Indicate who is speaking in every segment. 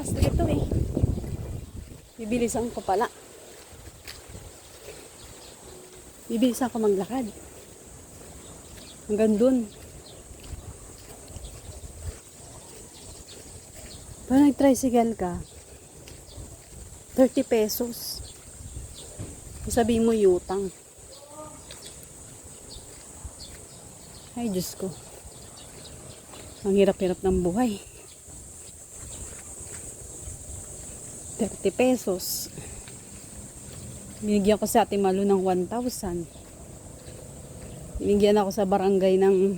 Speaker 1: taas dito eh. Bibilisan ko pala. Bibilisan ko maglakad. Hanggang dun. Pag nag-tricycle ka, 30 pesos. Sabihin mo yutang. Ay, Diyos ko. Ang hirap-hirap ng buhay. 30 pesos. Binigyan ko sa Ate Malu ng 1,000. Binigyan ako sa barangay ng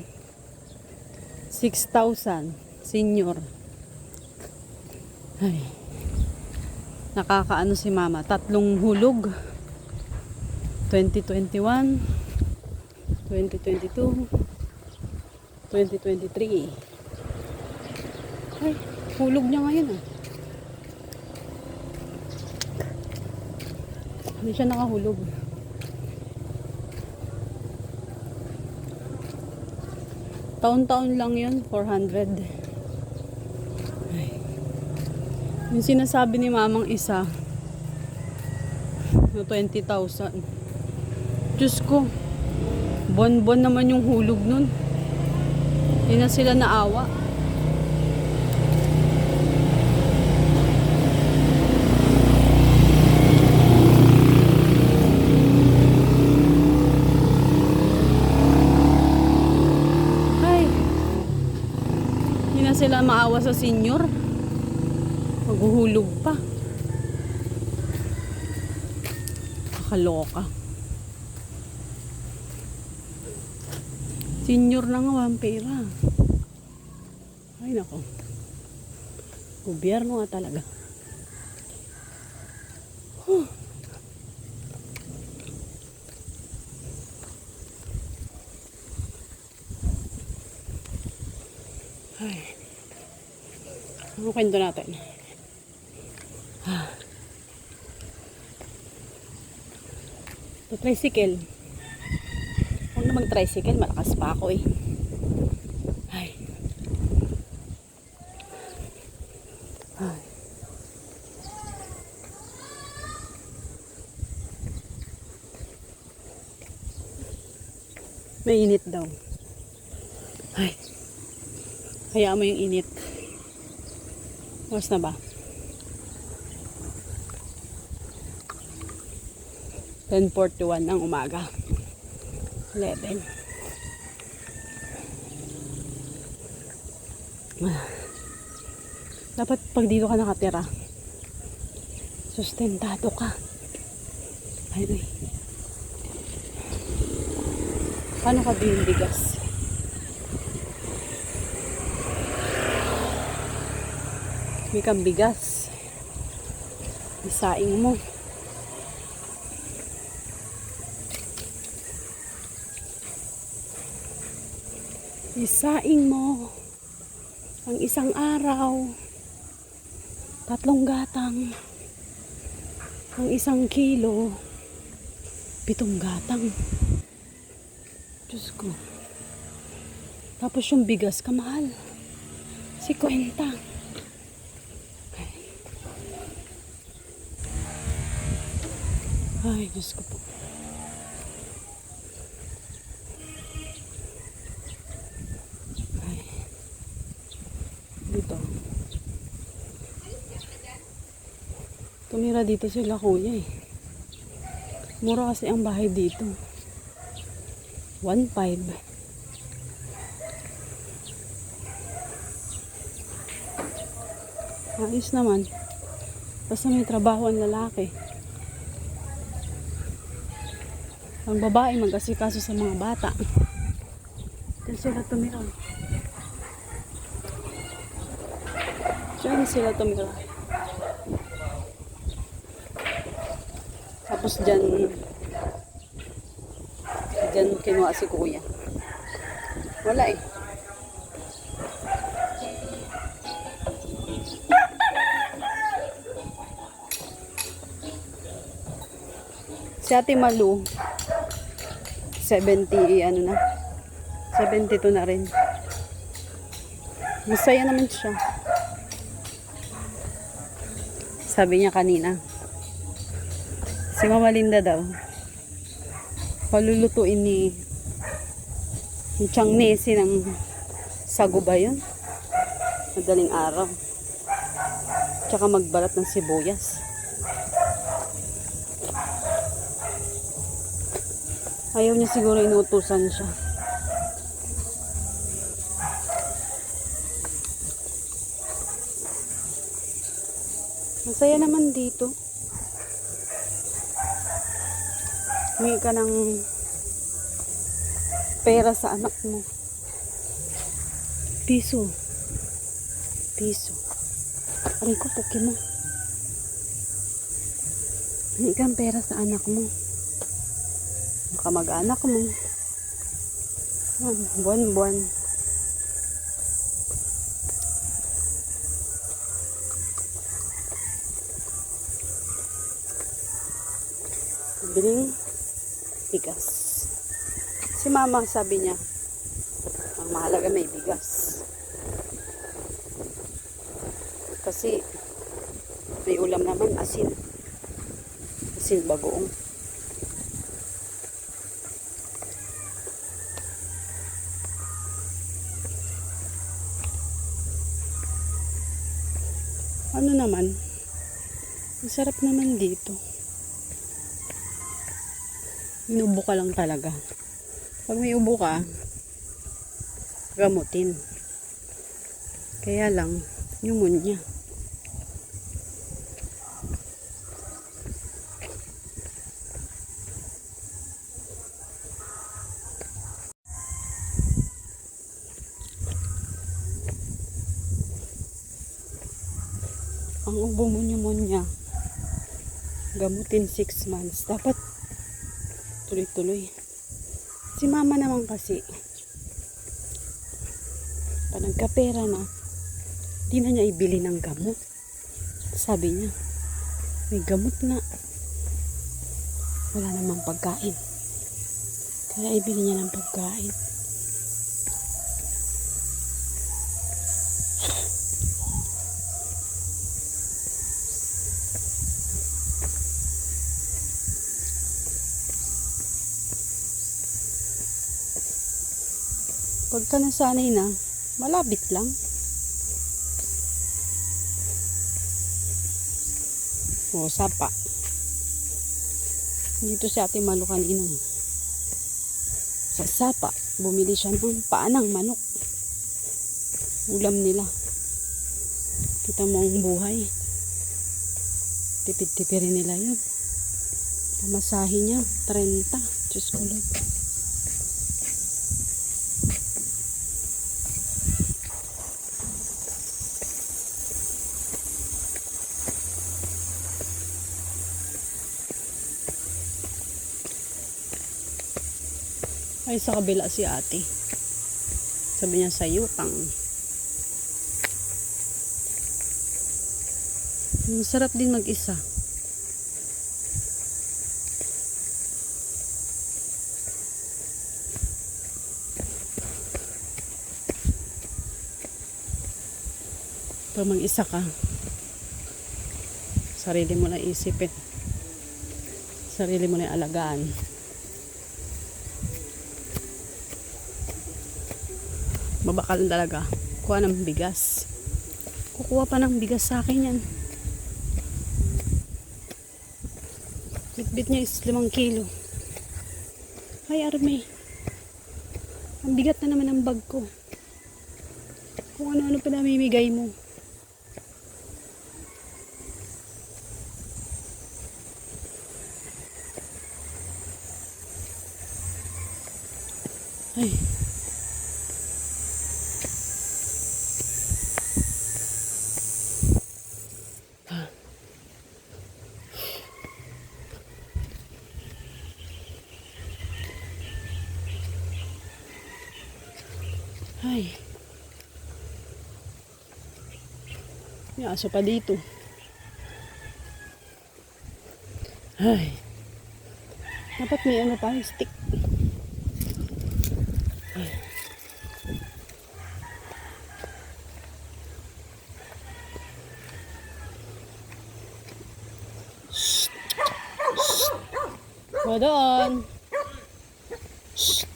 Speaker 1: 6,000. Senior. Ay. Nakakaano si mama. Tatlong hulog. 2021. 2022. 2023. Ay, hulog niya ngayon ah. Hindi siya nakahulog. Taon-taon lang yun, 400. Ay. Yung sinasabi ni mamang isa, na 20,000. Diyos ko, bon-bon naman yung hulog nun. Hindi na sila naawa. Ay. Hindi na sila maawa sa senior. Maghuhulog pa. Kakaloka. Senior na nga ang pera. Ay nako. Gobyerno nga talaga. Huh. Ano kwento natin? Ito, tricycle. Huwag na mag-tricycle, malakas pa ako eh. Ay. Ay. May init daw. Ay. Hayaan mo yung init. Oras na ba? 10.41 ng umaga. 11. Ah. Dapat pag dito ka nakatira, sustentado ka. Ay, ay. Paano ka bilhin bigas? May kang bigas. Isaing mo. Isaing mo ang isang araw, tatlong gatang, ang isang kilo, pitong gatang. Diyos ko. Tapos yung bigas, kamahal. Si kwenta. Ay, Diyos ko po. Ay. Dito. Tumira dito sila kuya eh. Mura kasi ang bahay dito. 1.5. Ayos naman. Basta may trabaho ang lalaki. Ang babae mag-asikaso sa mga bata. Diyan sila tumira. Diyan sila tumira. Tapos dyan, dyan kinuha si kuya. Wala eh. Si Ate Malu, 70, ano na, 72 na rin. Masaya naman siya. Sabi niya kanina. Si Mama Linda daw. Palulutuin ni yung Chang Nesi ng sago ba yun? Madaling araw. Tsaka magbalat ng sibuyas. Ayaw niya siguro inutusan siya. Masaya naman dito. Humingi ka ng pera sa anak mo. Piso. Piso. Aray ko, puki mo. Humingi ka ng pera sa anak mo. Baka mag-anak mo. Buwan-buwan. biling bigas. Si mama sabi niya, ang mahalaga may bigas. Kasi may ulam naman asin. Asin bagoong. Ano naman? Masarap naman dito. Inubo ka lang talaga. Pag may ubo ka, gamutin. Kaya lang, pneumonia. Ang mo pneumonia, gamutin 6 months. Dapat tuloy-tuloy. Si mama naman kasi, pag nagkapera na, di na niya ibili ng gamot. Sabi niya, may gamot na. Wala namang pagkain. Kaya ibili niya ng pagkain. Pagka nasanay na, malapit lang. O, sapa. Dito si ate Malu kanina. Sa sapa, bumili siya ng paanang manok. Ulam nila. Kita mo ang buhay. Tipid-tipirin nila yun. Pamasahe niya, 30. Diyos ko lang. Ay, sa kabila si ate. Sabi niya sa yutang. Masarap din mag-isa. Pag mag-isa ka, sarili mo na isipin. Sarili mo na alagaan. Babakal talaga. Kuha ng bigas. Kukuha pa ng bigas sa akin yan. Bitbit niya is 5 kilo. Ay arme. Ang bigat na naman ang bag ko. Kung ano-ano pa namimigay mo Ay. May aso pa dito. Ay. Dapat may ano pa, stick. Ay. O doon. Shh.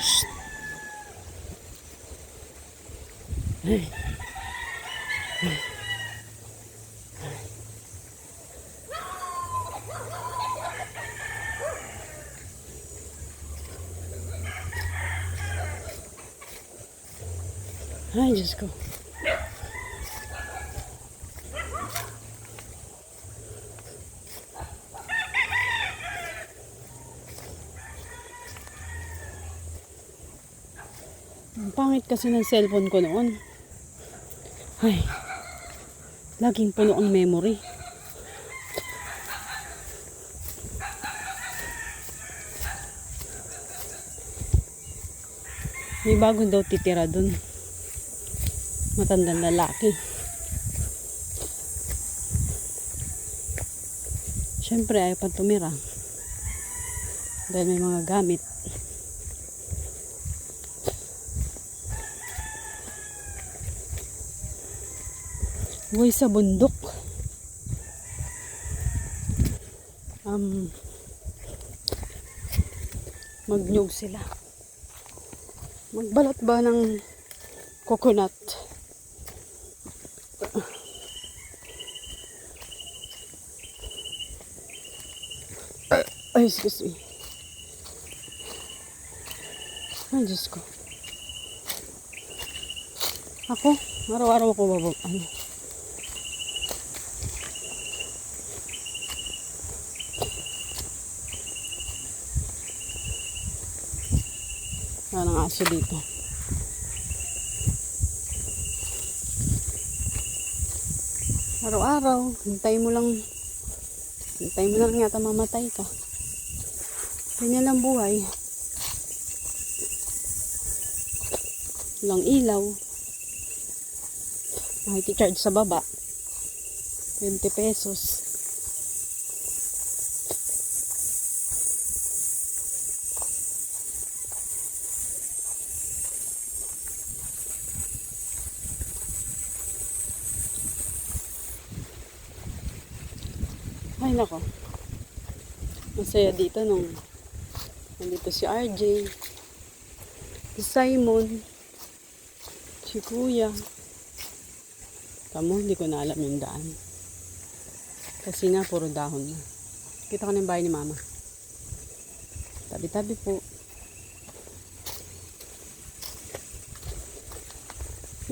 Speaker 1: Shh. Ay. Ay, Diyos ko. Ang pangit kasi ng cellphone ko noon. Ay, laging puno ang memory. May bagong daw titira dun. Matandang lalaki. Siyempre, ayaw pa tumira. Dahil may mga gamit. Buhay sa bundok. Um, magnyog sila. Magbalat ba ng coconut? Ay, excuse me. Ay, Diyos ko. Ako, araw-araw ako babag. Ano? Wala ng aso dito. Araw-araw, hintay mo lang, hintay mo lang yata mamatay ka. Ganyan lang buhay. Walang ilaw. Makikicharge sa baba. 20 pesos. Ay, nako. Masaya dito nung nandito si RJ, si Simon, si Kuya. Kamu, hindi ko na alam yung daan. Kasi nga, puro dahon na. Kita ko na yung bahay ni Mama. Tabi-tabi po.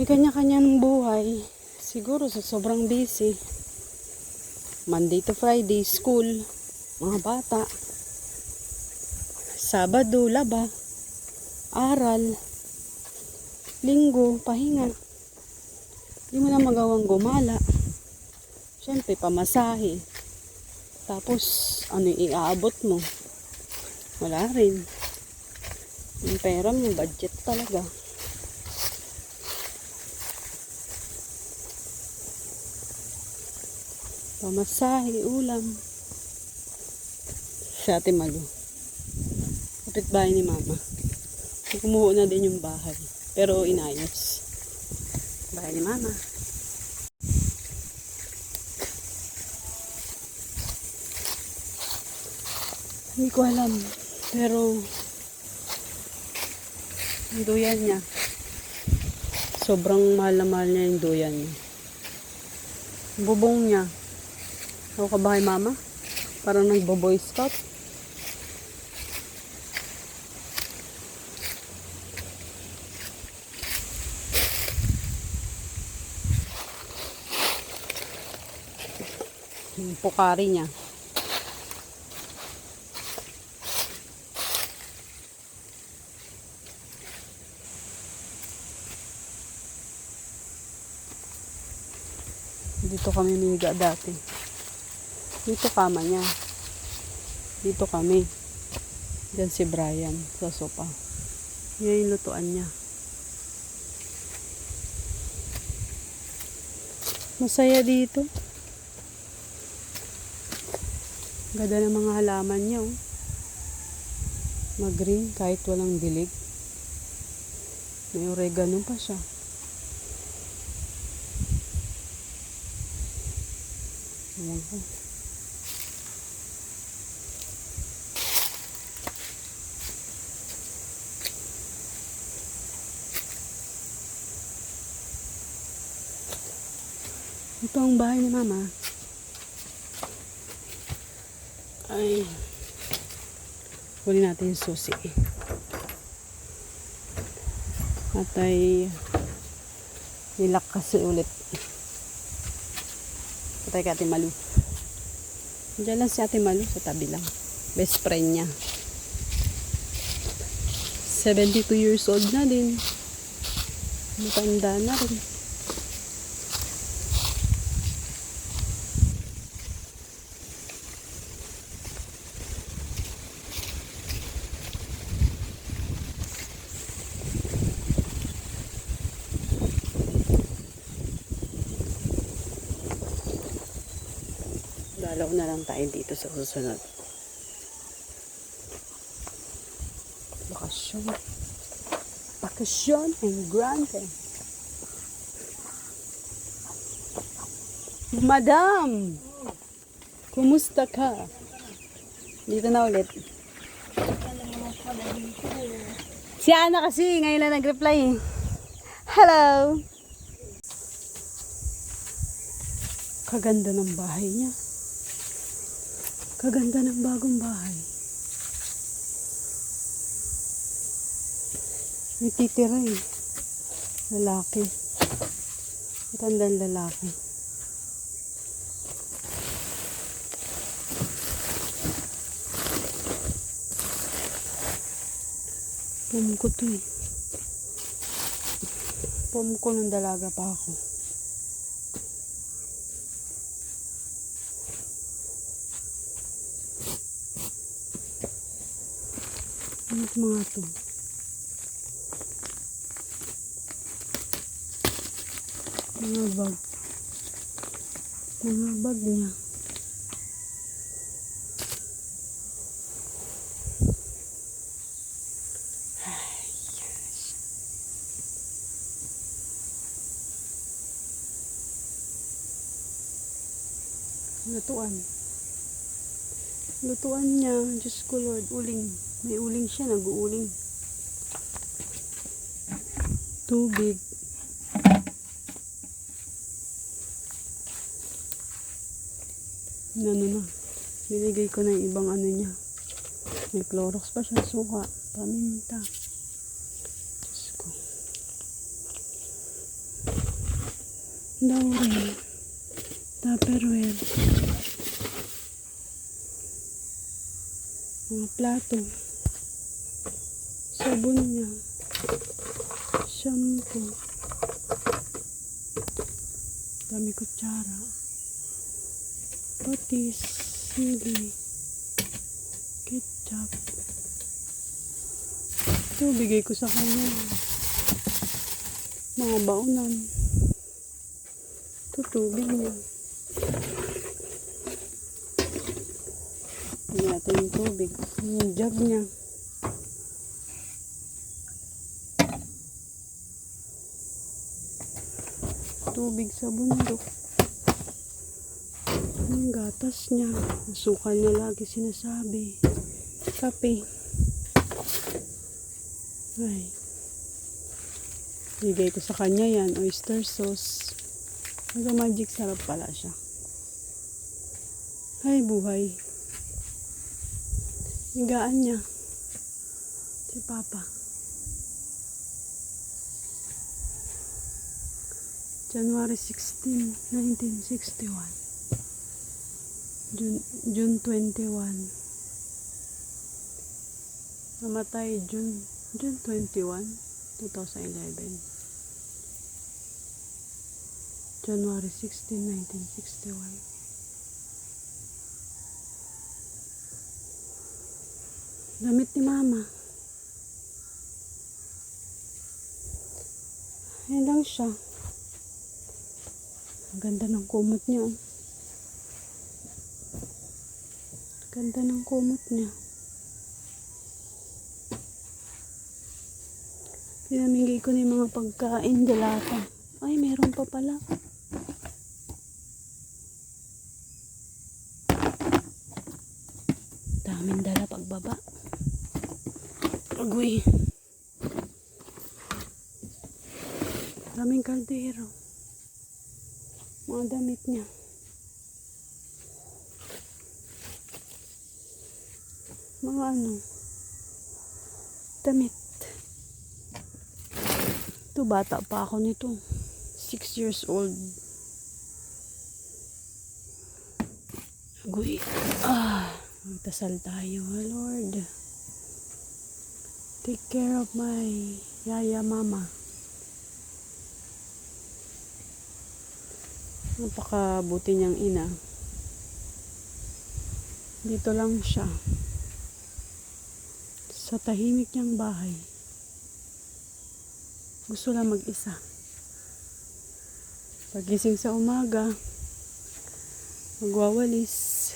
Speaker 1: May kanya-kanyang buhay. Siguro sa sobrang busy. Monday to Friday, school, mga bata. Sabado, laba, aral, linggo, pahinga. Hindi mo na magawang gumala. Siyempre, pamasahe. Tapos, ano yung iaabot mo? Wala rin. Yung pera mo, budget talaga. Pamasahe, ulam. Sa Ate Malu. Kapit bahay ni Mama. Kumuho na din yung bahay. Pero inayos. Bahay ni Mama. Hindi ko alam. Pero yung duyan niya. Sobrang mahal na mahal niya yung duyan niya. Bubong niya. Ako ka ba kay mama? Parang nagbo-boy scout. Yung pukari niya. Dito kami miniga dati. Dito kama niya. Dito kami. Diyan si Brian sa sopa. Yan yung lutuan niya. Masaya dito. Ganda ng mga halaman niya. Oh. Mag-green kahit walang dilig. May oregano pa siya. Ayan ko. Ito ang bahay ni mama. Ay. Kunin natin yung susi. At ay nilak ulit. Patay ka Ate Malu. Diyan lang si Ate Malu sa tabi lang. Best friend niya. 72 years old na din. Matanda na rin. Dalaw na lang tayo dito sa susunod. Bakasyon. Bakasyon and grande. Madam! Kumusta ka? Dito na ulit. Si Ana kasi ngayon lang nag-reply. Hello! Kaganda ng bahay niya. Kaganda ng bagong bahay. May titira eh. Lalaki. Matandang lalaki. Pum ko to eh. Pum ko nung dalaga pa ako. Ano yung mga to? Mga bag. Mga bag niya. Ay, yes. Lutuan. Lutuan niya. Diyos ko Lord. Uling. May uling siya. Nag-uuling. Tubig. Ano na. Binigay ko na yung ibang ano niya. May Clorox pa siya. Suka. Paminta. Diyos ko. Laurel. Tupperware. Mga plato. Sabon niya. Shampoo. Dami kutsara. Patis. Sili. Ketchup. Ito, bigay ko sa kanya. Mga baunan. Ito, tubig niya. Hindi natin yung tubig. Yung jug niya. Tubig sa bundok. Yung gatas niya. Sukal niya lagi sinasabi. Kape. Ay. Bigay ko sa kanya yan. Oyster sauce. Aga magic sarap pala siya. Ay, buhay. Higaan niya. Si Papa. January 16, 1961. June, June 21. Namatay June, June 21, 2011. January 16, 1961. Damit ni Mama. Ayan lang siya. Ang ganda ng kumot niya. oh. Ganda ng kumot niya. Pinamigay ko na yung mga pagkain, dalata. Ay, meron pa pala. Daming dala pagbaba. Agoy. Daming kaldero. Mga damit niya. Mga ano. Damit. Ito, bata pa ako nito. Six years old. Agoy. Ah, magdasal tayo, ha, Lord. Take care of my yaya mama. Napakabuti niyang ina. Dito lang siya. Sa tahimik niyang bahay. Gusto lang mag-isa. Pagising sa umaga, magwawalis.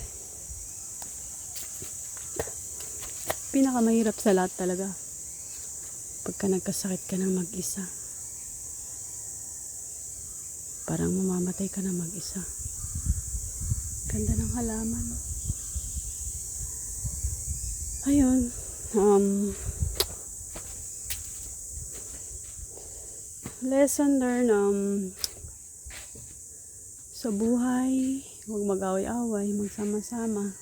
Speaker 1: Pinakamahirap sa lahat talaga. Pagka nagkasakit ka ng mag-isa. Parang mamamatay ka na mag-isa. Ganda ng halaman. Ayun. Um, lesson learned um, sa buhay, huwag mag-away-away, magsama-sama.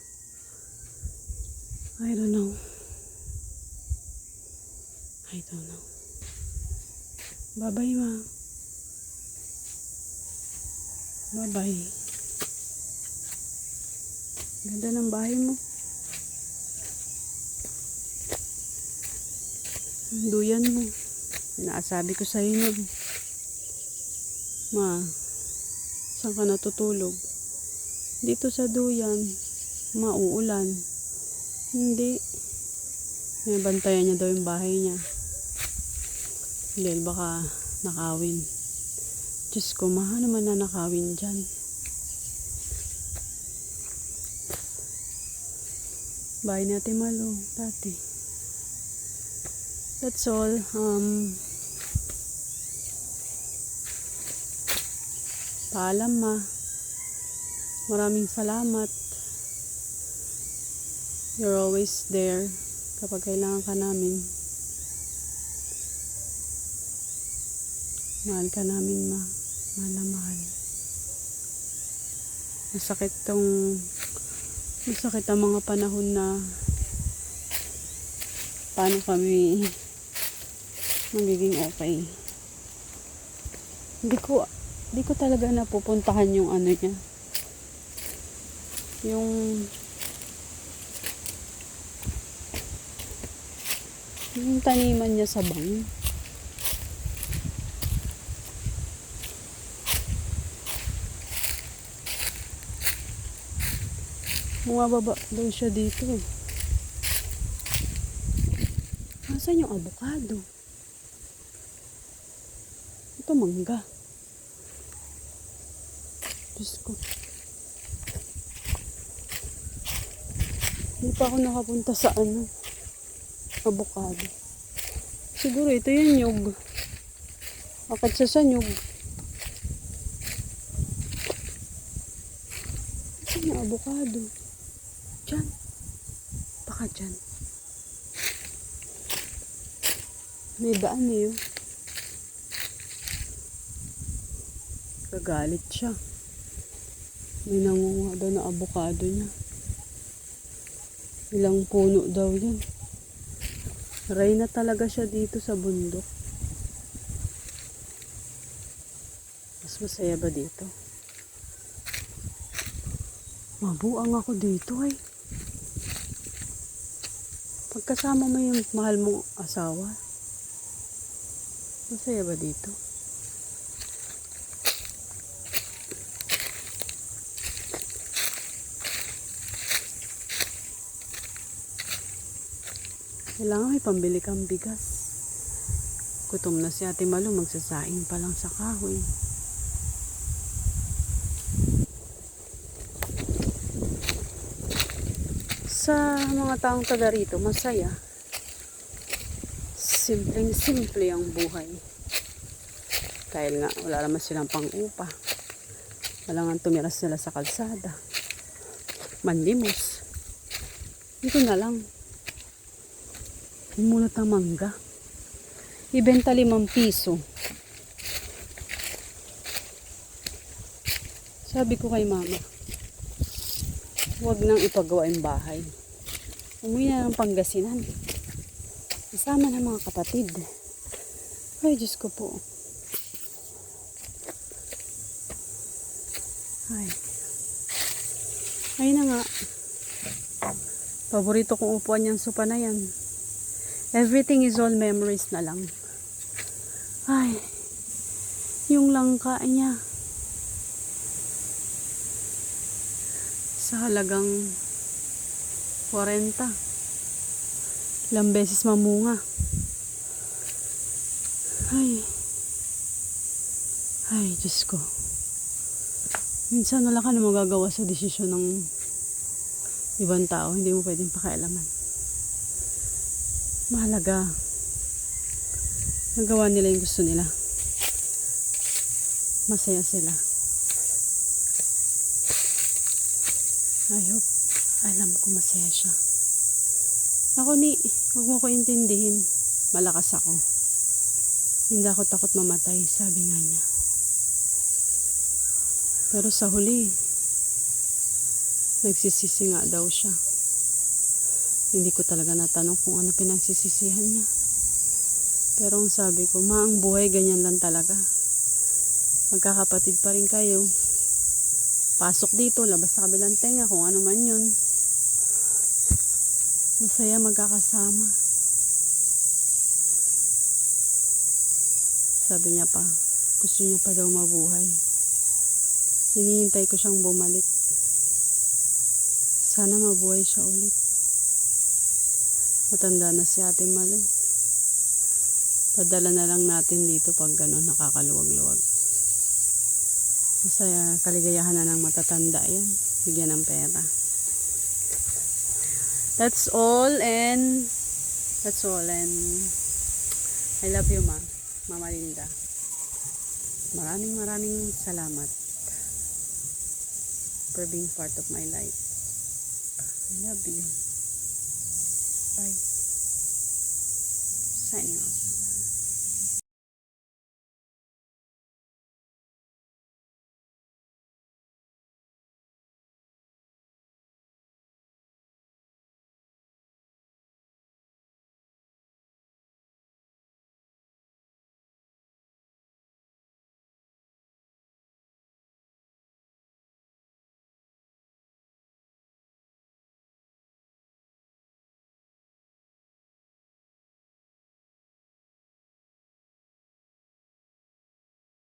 Speaker 1: I don't know. I don't know. Bye-bye, ma. Bye-bye. Ganda ng bahay mo. Ang duyan mo. Inaasabi ko sa'yo nun. Ma, saan ka natutulog? Dito sa duyan, mauulan. Hindi. May bantayan niya daw yung bahay niya. Dahil baka nakawin. Diyos ko, maha naman na nakawin dyan. Bahay natin malo, dati. That's all. Um, paalam ma. Maraming salamat. You're always there kapag kailangan ka namin. Mahal ka namin, ma. Mahal na mahal. Masakit tong masakit ang mga panahon na paano kami magiging okay. Hindi ko hindi ko talaga napupuntahan yung ano niya. Yung yung taniman niya sa bang. Bumababa daw siya dito. Nasaan yung avocado? Ito mangga. Diyos ko. Hindi pa ako nakapunta sa ano. Avocado. Siguro ito yung nyug. Akit siya sa nyug. Saan yung avocado? Diyan. Baka dyan. May daan eh. oh. Kagalit siya. May nangunga daw na avocado niya. Ilang puno daw yan. Ray na talaga siya dito sa bundok. Mas masaya ba dito? Mabuang ako dito ay. Pagkasama mo yung mahal mong asawa, masaya ba dito? Kailangan may pambili kang bigas. Gutom na si Ate Malu, magsasaing pa lang sa kahoy. Sa mga taong taga rito, masaya. Simpleng simple ang buhay. Dahil nga, wala naman silang pang-upa. Wala nga tumira sila sa kalsada. Manlimos. Dito na lang. Imunot ang mangga. Ibenta limang piso. Sabi ko kay mama, huwag nang ipagawa yung bahay. Umuwi na ng Pangasinan. Kasama ng mga kapatid. Ay, Diyos ko po. Ay. Ayun na nga. Paborito kong upuan yung sopa na yan. Everything is all memories na lang. Ay. Yung langka niya. Sa halagang 40. Ilang beses mamunga. Ay. Ay, Diyos ko. Minsan wala ka na magagawa sa desisyon ng ibang tao. Hindi mo pwedeng pakialaman. Mahalaga. Nagawa nila yung gusto nila. Masaya sila. I hope, siya. Ako ni, huwag mo ko intindihin. Malakas ako. Hindi ako takot mamatay, sabi nga niya. Pero sa huli, nagsisisi nga daw siya. Hindi ko talaga natanong kung ano pinagsisisihan niya. Pero ang sabi ko, ma, ang buhay ganyan lang talaga. Magkakapatid pa rin kayo. Pasok dito, labas sa kabilang tenga, kung ano man yun. Masaya magkakasama. Sabi niya pa, gusto niya pa daw mabuhay. Hinihintay ko siyang bumalik. Sana mabuhay siya ulit. Matanda na si Ate Malo. Padala na lang natin dito pag gano'n nakakaluwag-luwag. Masaya, kaligayahan na ng matatanda yan. Bigyan ng pera. That's all and that's all and I love you ma. Mama Linda. Maraming maraming salamat for being part of my life. I love you. Bye. Signing off.